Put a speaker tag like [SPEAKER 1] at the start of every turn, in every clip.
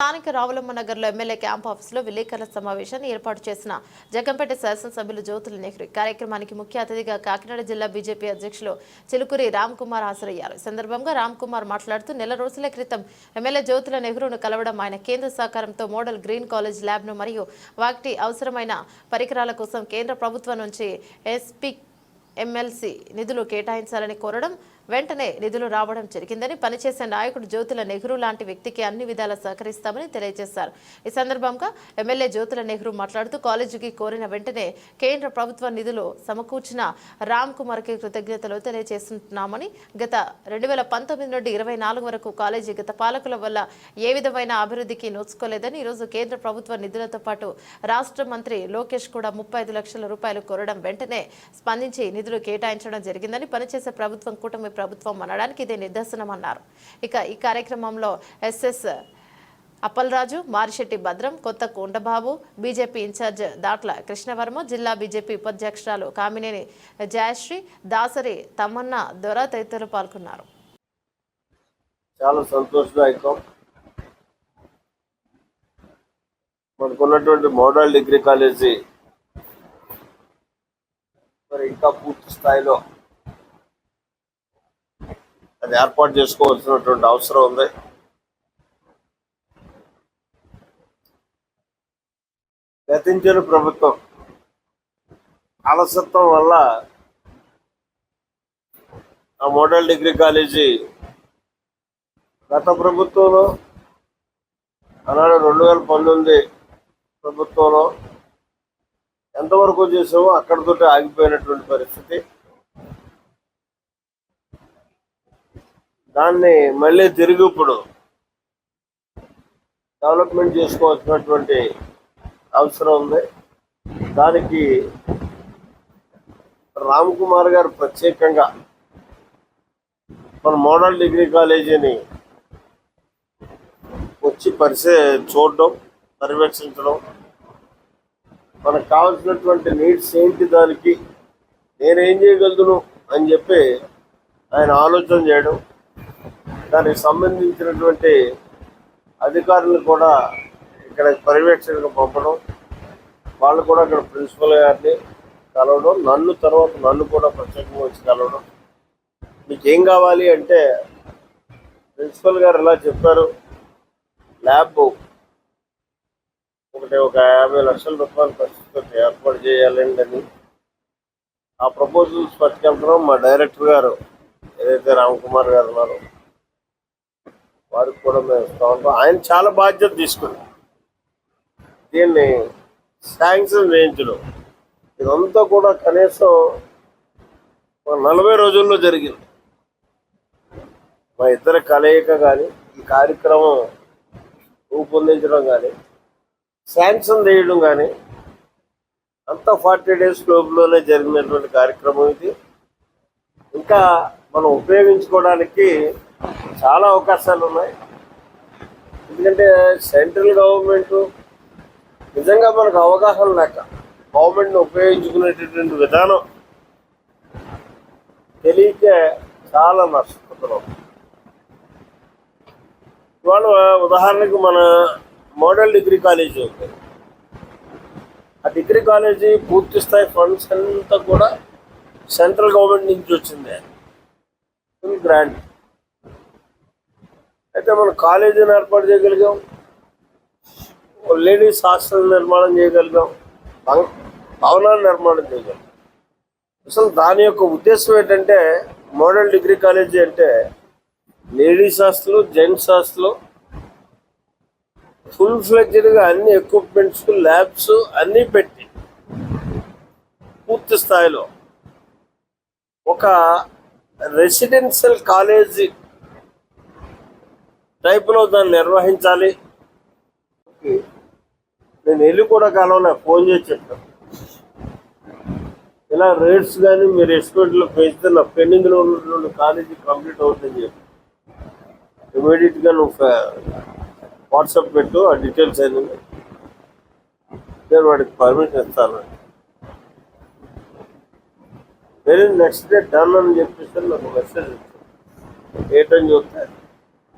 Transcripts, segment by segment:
[SPEAKER 1] స్థానిక రావులమ్మ నగర్లో MLA camp ఆఫీసులో విలేకరుల సమావేశాన్ని ఏర్పాటు చేసిన జగంపేట శాసనసభ్యులు జ్యోతుల నెహ్రూ కార్యక్రమానికి ముఖ్య అతిథిగా కాకినాడ జిల్లా బీజేపీ అధ్యక్షులు చిలుకురి రామ్ కుమార్ హాజరయ్యారు. ఈ సందర్భంగా రామ్ కుమార్ మాట్లాడుతూ నెల రోజుల క్రితం ఎమ్మెల్యే జ్యోతుల నెహ్రూను కలవడం ఆయన కేంద్ర సహకారంతో మోడల్ గ్రీన్ కాలేజ్ ల్యాబ్ను మరియు వాటి అవసరమైన పరికరాల కోసం కేంద్ర ప్రభుత్వం నుంచి ఎస్పీ ఎమ్మెల్సీ నిధులు కేటాయించాలని కోరడం వెంటనే నిధులు రావడం జరిగిందని పనిచేసే నాయకుడు జ్యోతుల నెహ్రూ లాంటి వ్యక్తికి అన్ని విధాలా సహకరిస్తామని తెలియజేశారు. ఈ సందర్భంగా ఎమ్మెల్యే జ్యోతుల నెహ్రూ మాట్లాడుతూ కాలేజీకి కోరిన వెంటనే కేంద్ర ప్రభుత్వ నిధులు సమకూర్చిన రామ్ కుమార్కి కృతజ్ఞతలు తెలియజేస్తున్నామని గత రెండు వేల పంతొమ్మిది నుండి ఇరవై నాలుగు వరకు కాలేజీ గత పాలకుల వల్ల ఏ విధమైన అభివృద్ధికి నోచుకోలేదని ఈరోజు కేంద్ర ప్రభుత్వ నిధులతో పాటు రాష్ట్ర మంత్రి లోకేష్ కూడా ముప్పై ఐదు లక్షల రూపాయలు కోరడం వెంటనే స్పందించి నిధులు కేటాయించడం జరిగిందని పనిచేసే ప్రభుత్వం కూటమి ప్రభుత్వం అనడానికి ఇదే నిదర్శనమన్నారు. ఇక ఈ కార్యక్రమంలో ఎస్ఎస్ అప్పలరాజు మారిశెట్టి భద్రం కొత్త కొండబాబు బీజేపీ ఇన్ఛార్జ్ దాట్ల కృష్ణవర్మ జిల్లా బీజేపీ ఉపాధ్యక్షురాలు కామినేని జయశ్రీ దాసరి తమన్నా దొర తదితరులు పాల్గొన్నారు.
[SPEAKER 2] చాలా సంతోషదాయకం. మనకున్నటువంటి మోడల్ డిగ్రీ కాలేజీ మరి ఇంకా పూర్తి స్థాయిలో అది ఏర్పాటు చేసుకోవాల్సినటువంటి అవసరం ఉంది. గతించిన ప్రభుత్వం అలసత్వం వల్ల ఆ మోడల్ డిగ్రీ కాలేజీ గత ప్రభుత్వంలో అలానే రెండు వేల పంతొమ్మిది ప్రభుత్వంలో ఎంతవరకు చేసామో అక్కడితో ఆగిపోయినటువంటి పరిస్థితి. దాన్ని మళ్ళీ తిరిగి ఇప్పుడు డెవలప్మెంట్ చేసుకోవాల్సినటువంటి అవసరం ఉంది. దానికి రామ్ కుమార్ గారు ప్రత్యేకంగా మన మోడల్ డిగ్రీ కాలేజీని వచ్చి పరిసే చూడడం పర్యవేక్షించడం. మనకు కావాల్సినటువంటి నీడ్స్ ఏంటి దానికి? నేనేం చేయగలను అని చెప్పి ఆయన ఆలోచన చేయడం. దానికి సంబంధించినటువంటి అధికారులు కూడా ఇక్కడ పర్యవేక్షణకు పంపడం వాళ్ళు కూడా ఇక్కడ ప్రిన్సిపల్ గారిని కలవడం నన్ను తర్వాత నన్ను కూడా ప్రత్యేకంగా వచ్చి కలవడం. మీకేం కావాలి అంటే ప్రిన్సిపల్ గారు ఇలా చెప్పారు. ల్యాబ్ ఒకటి ఒక యాభై లక్షల రూపాయల ఖర్చుతో ఏర్పాటు చేయాలండి అని. ఆ ప్రపోజల్స్ పట్టుకెళ్ళడం మా డైరెక్టర్ గారు ఏదైతే రామకుమార్ గారు ఉన్నారో వారికి కూడా మేము ఇస్తూ ఉంటాం. ఆయన చాలా బాధ్యత తీసుకుని దీన్ని శాంక్షన్ చేయించడం ఇదంతా కూడా కనీసం నలభై రోజుల్లో జరిగింది. మా ఇద్దరి కలయిక కానీ ఈ కార్యక్రమం రూపొందించడం కానీ శాంక్షన్ చేయడం కానీ అంతా ఫార్టీ డేస్ లోపులోనే జరిగినటువంటి కార్యక్రమం ఇది. ఇంకా మనం ఉపయోగించుకోవడానికి చాలా అవకాశాలు ఉన్నాయి. ఎందుకంటే సెంట్రల్ గవర్నమెంట్ నిజంగా మనకు అవగాహన లేక గవర్నమెంట్ని ఉపయోగించుకునేటటువంటి విధానం తెలియక చాలా నష్టపోతున్నాం. ఇవాళ ఉదాహరణకు మన మోడల్ డిగ్రీ కాలేజీ ఉంది. ఆ డిగ్రీ కాలేజీ పూర్తి స్థాయి ఫండ్స్ అంతా కూడా సెంట్రల్ గవర్నమెంట్ నుంచి వచ్చింది. ఫుల్ గ్రాంట్ అయితే మనం కాలేజీని ఏర్పాటు చేయగలిగాం. లేడీస్ హాస్టల్ నిర్మాణం చేయగలిగాం. భవ- భవనాన్ని నిర్మాణం చేయగలిగాం. అసలు దాని యొక్క ఉద్దేశం ఏంటంటే మోడల్ డిగ్రీ కాలేజీ అంటే ladies hostel gents hostel full ఫ్లెడ్జ్డ్గా అన్ని ఎక్విప్మెంట్స్ ల్యాబ్స్ అన్నీ పెట్టి పూర్తి స్థాయిలో ఒక రెసిడెన్షియల్ కాలేజీ టైప్లో దాన్ని నిర్వహించాలి. నేను వెళ్ళి కూడా కలవలే ఫోన్ చేసి చెప్పాను ఇలా రేట్స్ కానీ మీరు ఎస్టిమేట్లో పెంచితే నా పెండింగ్లో ఉన్నటువంటి కాలేజీ కంప్లీట్ అవుతుందని చెప్పి. ఇమీడియట్గా నువ్వు వాట్సాప్ పెట్టు ఆ డీటెయిల్స్ అన్ని. నేను వాడికి పర్మిషన్ ఇస్తాను. వెరీ నెక్స్ట్ డే డన్ అని చెప్పేసి నాకు మెసేజ్ ఇచ్చాను ఏ టైం చూస్తే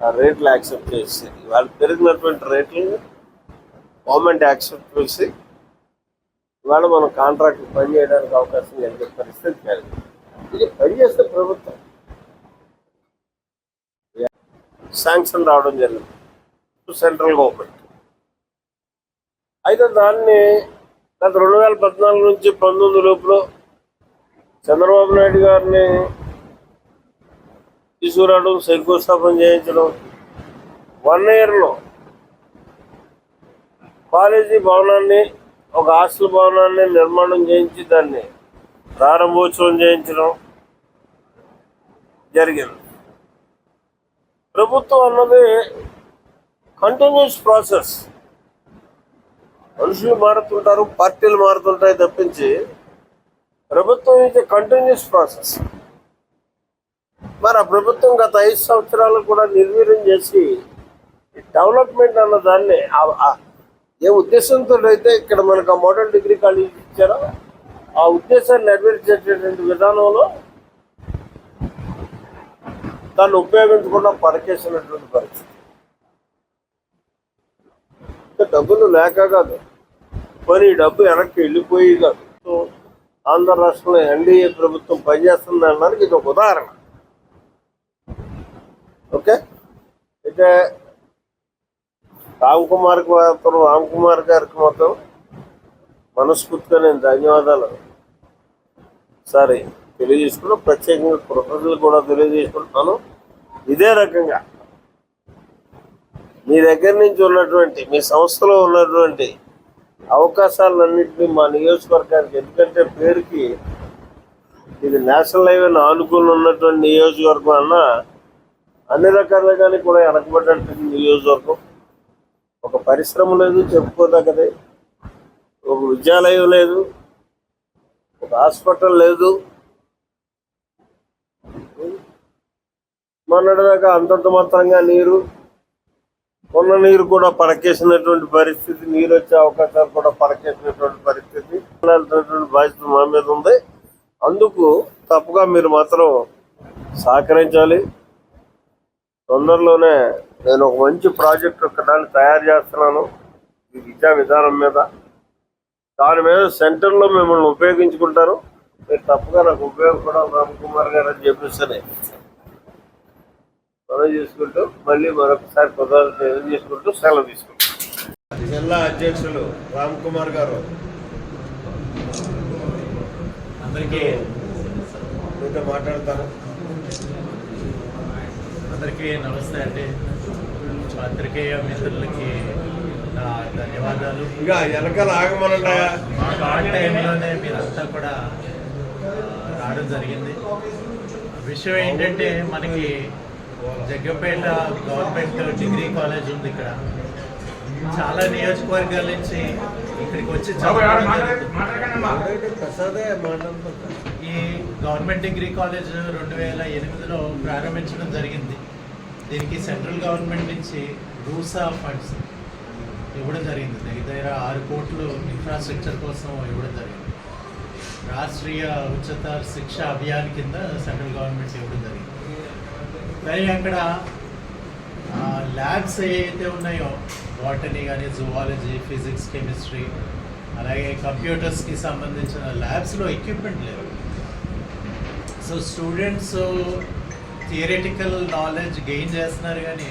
[SPEAKER 2] రేట్లు యాక్సెప్ట్ చేసి వాళ్ళు పెరిగినటువంటి రేట్లు గవర్నమెంట్ యాక్సెప్ట్ చేసి ఇవాళ మనం కాంట్రాక్ట్ పని చేయడానికి అవకాశం కలిగే పరిస్థితి కలిగింది. ఇది పని చేస్తే ప్రభుత్వం. శాంక్షన్ రావడం జరిగింది. Central government. అయితే దాన్ని గత రెండు వేల పద్నాలుగు నుంచి పంతొమ్మిది లోపల చంద్రబాబు నాయుడు గారిని తీసుకురావడం శంకుస్థాపన చేయించడం. వన్ ఇయర్లో కాలేజీ భవనాన్ని ఒక హాస్టల్ భవనాన్ని నిర్మాణం చేయించి దాన్ని ప్రారంభోత్సవం చేయించడం జరిగింది. ప్రభుత్వం అన్నది కంటిన్యూస్ ప్రాసెస్ మనుషులు మారుతుంటారు పార్టీలు మారుతుంటాయి తప్పించి ప్రభుత్వం ఇది కంటిన్యూస్ ప్రాసెస్ మరి ఆ ప్రభుత్వం గత ఐదు సంవత్సరాలు కూడా నిర్వీర్యం చేసి డెవలప్మెంట్ అన్న దాన్ని ఏ ఉద్దేశంతో అయితే ఇక్కడ మనకు ఆ మోడల్ డిగ్రీ కాలేజ్ ఇచ్చారో ఆ ఉద్దేశాన్ని నెరవేర్చేటటువంటి విధానంలో దాన్ని ఉపయోగించకుండా పరకేసినటువంటి పరిస్థితి. ఇంకా డబ్బులు లేక కాదు. మరి డబ్బు వెనక్కి వెళ్ళిపోయి కాదు. సో ఆంధ్ర రాష్ట్రంలో ఎన్డీఏ ప్రభుత్వం పనిచేస్తుంది అనడానికి ఇది ఒక ఉదాహరణ. ఓకే? అయితే రామ్ కుమార్ మాత్రం రామ్ కుమార్ గారికి మొత్తం మనస్ఫూర్తిగా నేను ధన్యవాదాలు. సారి తెలియజేసుకున్నా ప్రత్యేకంగా కృతజ్ఞతలు కూడా తెలియజేసుకుంటున్నాను. ఇదే రకంగా మీ దగ్గర నుంచి ఉన్నటువంటి మీ సంస్థలో ఉన్నటువంటి అవకాశాలన్నింటినీ మా నియోజకవర్గానికి ఎందుకంటే పేరుకి ఇది నేషనల్ హైవేని ఆనుకుని ఉన్నటువంటి నియోజకవర్గం అన్నా అన్ని రకాలుగానే కూడా వెనకబడ్డట్టు నియోజకవర్గం. ఒక పరిశ్రమ లేదు చెప్పుకోదగ్గది. ఒక విద్యాలయం లేదు ఒక హాస్పిటల్ లేదు. మొన్నటిదాకా అంతంత మాత్రంగా నీరు ఉన్న నీరు కూడా పడకేసినటువంటి పరిస్థితి నీరు వచ్చే అవకాశాలు కూడా పడకేసినటువంటి పరిస్థితి వెళ్ళాల్సినటువంటి బాధ్యత మా మీద ఉంది. అందుకు తప్పుగా మీరు మాత్రం సహకరించాలి. తొందరలోనే నేను ఒక మంచి ప్రాజెక్ట్ ఒకదాన్ని తయారు చేస్తున్నాను. ఈ విద్యా విధానం మీద. దాని మీద సెంటర్లో మిమ్మల్ని ఉపయోగించుకుంటారు. మీరు తప్పగా నాకు ఉపయోగపడాలి రామ్ కుమార్ గారు అని చెప్పేసి మనం చేసుకుంటూ మళ్ళీ మరొకసారి కుదరదు చేసుకుంటూ సెలవు తీసుకుంటాం. జిల్లా అధ్యక్షులు రామ్ కుమార్ గారు.
[SPEAKER 3] అందరికీ
[SPEAKER 2] మీతో మాట్లాడతాను.
[SPEAKER 3] అందరికీ నమస్తే అండి. పాత్రికేయ మిత్రులకి నా ధన్యవాదాలు.
[SPEAKER 2] ఇంకా వెనకాల ఆగమనంటాయా
[SPEAKER 3] మాకు ఆ టైంలోనే మీరంతా కూడా రావడం జరిగింది. విషయం ఏంటంటే మనకి జగ్గంపేట గవర్నమెంట్ డిగ్రీ కాలేజ్ ఉంది ఇక్కడ. చాలా నియోజకవర్గాల నుంచి ఇక్కడికి వచ్చి ఈ గవర్నమెంట్ డిగ్రీ కాలేజ్ రెండు వేల ఎనిమిదిలో ప్రారంభించడం జరిగింది. దీనికి సెంట్రల్ గవర్నమెంట్ నుంచి రూసా ఫండ్స్ ఇవ్వడం జరిగింది. దగ్గర ఆరు కోట్లు ఇన్ఫ్రాస్ట్రక్చర్ కోసం ఇవ్వడం జరిగింది. రాష్ట్రీయ ఉచిత శిక్ష అభియాన్ కింద సెంట్రల్ గవర్నమెంట్ ఇవ్వడం జరిగింది. మరి అక్కడ ల్యాబ్స్ ఏవైతే ఉన్నాయో బాటనీ కానీ జువాలజీ ఫిజిక్స్ కెమిస్ట్రీ అలాగే కంప్యూటర్స్కి సంబంధించిన ల్యాబ్స్లో ఎక్విప్మెంట్ లేవు. So students theoretical knowledge gain చేస్తున్నారు కానీ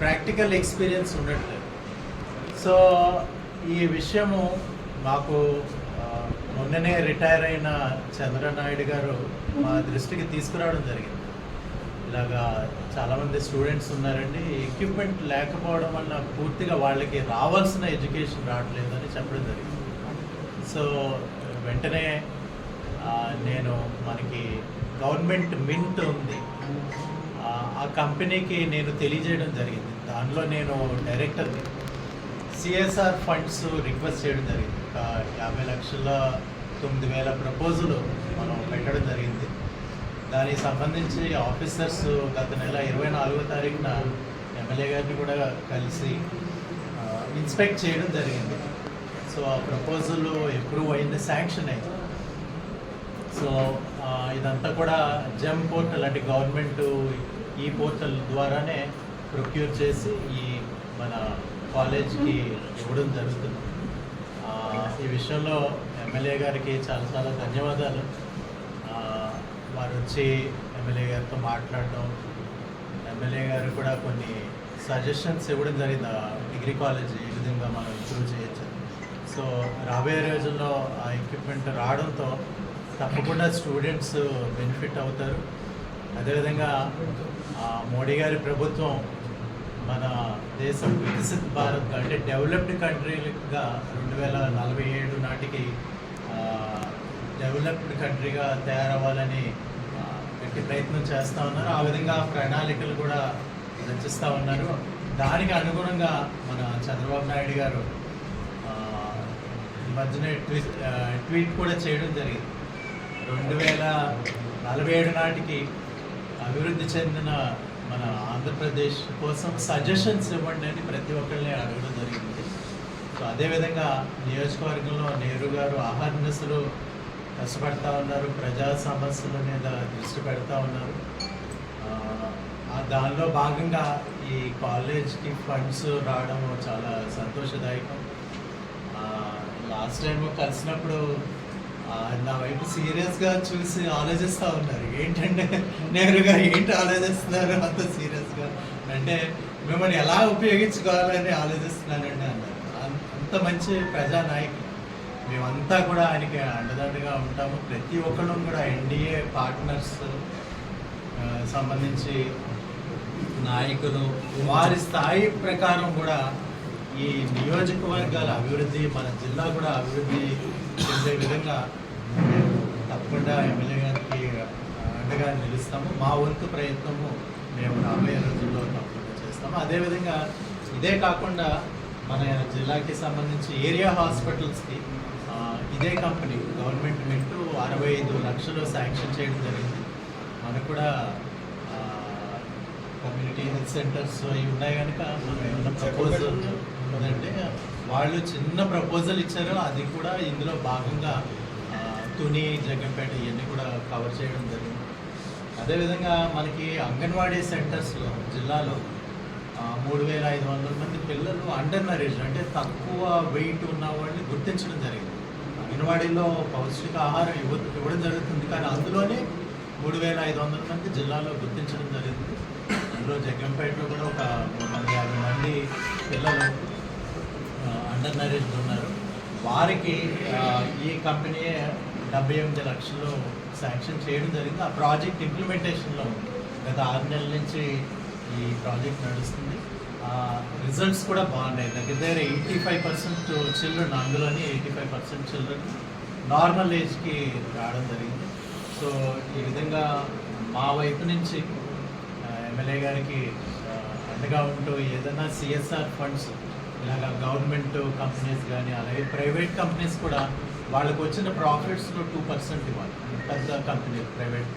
[SPEAKER 3] ప్రాక్టికల్ ఎక్స్పీరియన్స్ ఉండట్లేదు. సో ఈ విషయము మాకు మొన్ననే రిటైర్ అయిన చంద్రనాయుడు గారు మా దృష్టికి తీసుకురావడం జరిగింది. ఇలాగా చాలామంది స్టూడెంట్స్ ఉన్నారండి. ఎక్విప్మెంట్ లేకపోవడం వల్ల పూర్తిగా వాళ్ళకి రావాల్సిన ఎడ్యుకేషన్ రావట్లేదు అని చెప్పడం జరిగింది. సో వెంటనే నేను మనకి గవర్నమెంట్ మింట్ ఉంది. ఆ, కంపెనీకి నేను తెలియజేయడం జరిగింది. దానిలో నేను డైరెక్టర్ని సిఎస్ఆర్ ఫండ్స్ రిక్వెస్ట్ చేయడం జరిగింది. ఒక యాభై లక్షల తొమ్మిది వేల ప్రపోజల్ మనం పెట్టడం జరిగింది. దానికి సంబంధించి ఆఫీసర్స్ గత నెల ఇరవై నాలుగో తారీఖున ఎమ్మెల్యే గారిని కూడా కలిసి ఇన్స్పెక్ట్ చేయడం జరిగింది. సో ఆ ప్రపోజల్ ఎప్రూవ్ అయింది శాంక్షన్ అయింది. సో ఇదంతా కూడా జెమ్ పోర్టల్ అంటే గవర్నమెంట్ ఈ పోర్టల్ ద్వారానే ప్రొక్యూర్ చేసి ఈ మన కాలేజ్కి ఇవ్వడం జరుగుతుంది. ఈ విషయంలో ఎమ్మెల్యే గారికి చాలా చాలా ధన్యవాదాలు. వారు వచ్చి ఎమ్మెల్యే గారితో మాట్లాడటం ఎమ్మెల్యే గారు కూడా కొన్ని సజెషన్స్ ఇవ్వడం జరిగింది. ఆ డిగ్రీ కాలేజ్ ఏ విధంగా మనం ఇంప్రూవ్ చేయొచ్చు సో రాబోయే రోజుల్లో ఆ ఎక్విప్మెంట్ రావడంతో తప్పకుండా స్టూడెంట్స్ బెనిఫిట్ uh, అవుతారు. అదేవిధంగా ఆ, మోడీ గారి ప్రభుత్వం మన దేశం వికసిత్ భారత్ అంటే డెవలప్డ్ కంట్రీగా రెండు వేల నలభై ఏడు నాటికి డెవలప్డ్ కంట్రీగా తయారవ్వాలని గట్టి ప్రయత్నం చేస్తూ ఉన్నారు. ఆ విధంగా ప్రణాళికలు కూడా రచిస్తూ ఉన్నారు. దానికి అనుగుణంగా మన చంద్రబాబు నాయుడు గారు ఈ మధ్యనే ట్వీట్ ట్వీట్ కూడా చేయడం జరిగింది. రెండు వేల నలభై ఏడు నాటికి అభివృద్ధి చెందిన మన ఆంధ్రప్రదేశ్ కోసం సజెషన్స్ ఇవ్వండి అని ప్రతి ఒక్కరిని అడగడం జరిగింది. సో అదేవిధంగా నియోజకవర్గంలో నెహ్రూ గారు ఆహర్నిశలు కష్టపడతా ఉన్నారు ప్రజా సమస్యల మీద దృష్టి పెడతా ఉన్నారు. దానిలో భాగంగా ఈ కాలేజ్కి ఫండ్స్ రావడం చాలా సంతోషదాయకం. లాస్ట్ టైం కలిసినప్పుడు నా వైపు సీరియస్గా చూసి ఆలోచిస్తూ ఉన్నారు. ఏంటంటే నెహ్రూ గారు ఏంటి ఆలోచిస్తున్నారు అంత సీరియస్గా? అంటే మిమ్మల్ని ఎలా ఉపయోగించుకోవాలని ఆలోచిస్తున్నానండి అన్నారు. అంత మంచి ప్రజానాయకులు మేమంతా కూడా ఆయనకి అండదండగా ఉంటాము. ప్రతి ఒక్కళ్ళం కూడా ఎన్డీఏ పార్ట్నర్స్ సంబంధించి నాయకులు వారి స్థాయి ప్రకారం కూడా ఈ నియోజకవర్గాల అభివృద్ధి మన జిల్లా కూడా అభివృద్ధి చెందే విధంగా మేము తప్పకుండా ఎమ్మెల్యే గారికి అండగా నిలుస్తాము. మా వంతు ప్రయత్నము మేము రాబోయే రోజుల్లో తప్పకుండా చేస్తాము. అదేవిధంగా ఇదే కాకుండా మన జిల్లాకి సంబంధించి ఏరియా హాస్పిటల్స్కి ఇదే కంపెనీ గవర్నమెంట్ మింటూ అరవై ఐదు లక్షలు శాంక్షన్ చేయడం జరిగింది. మనకు కూడా కమ్యూనిటీ హెల్త్ సెంటర్స్ ఇవి ఉన్నాయి కనుక మనం ఏమన్నా ప్రపోజల్ ఉందంటే వాళ్ళు చిన్న ప్రపోజల్ ఇచ్చారు అది కూడా ఇందులో భాగంగా తుని జగ్గంపేట ఇవన్నీ కూడా కవర్ చేయడం జరిగింది. అదేవిధంగా మనకి అంగన్వాడీ సెంటర్స్లో జిల్లాలో మూడు వేల ఐదు వందల మంది పిల్లలు అండర్ నరేజ్ అంటే తక్కువ వెయిట్ ఉన్న వాళ్ళని గుర్తించడం జరిగింది. అంగన్వాడీలో పౌష్టిక ఆహారం ఇవ్వ ఇవ్వడం జరుగుతుంది కానీ అందులోనే మూడు వేల ఐదు వందల మంది జిల్లాలో గుర్తించడం జరిగింది. అందులో జగ్గంపేటలో కూడా ఒక మూడు వందల యాభై మంది పిల్లలు అండర్ నరేజ్ ఉన్నారు వారికి ఈ కంపెనీ డెబ్బై ఎనిమిది లక్షలు శాంక్షన్ చేయడం జరిగింది. ఆ ప్రాజెక్ట్ ఇంప్లిమెంటేషన్లో గత ఆరు నెలల నుంచి ఈ ప్రాజెక్ట్ నడుస్తుంది. రిజల్ట్స్ కూడా బాగున్నాయి. దగ్గర దగ్గర ఎయిటీ ఫైవ్ పర్సెంట్ చిల్డ్రన్ అందులోని eighty five percent children normal ఏజ్కి రావడం జరిగింది. సో ఈ విధంగా మా వైపు నుంచి ఎమ్మెల్యే గారికి అండగా ఉంటూ ఏదైనా సిఎస్ఆర్ ఫండ్స్ ఇలాగ గవర్నమెంట్ కంపెనీస్ కానీ అలాగే ప్రైవేట్ కంపెనీస్ కూడా వాళ్ళకు వచ్చిన ప్రాఫిట్స్లో టూ పర్సెంట్ ఇవ్వాలి. పెద్ద కంపెనీ ప్రైవేట్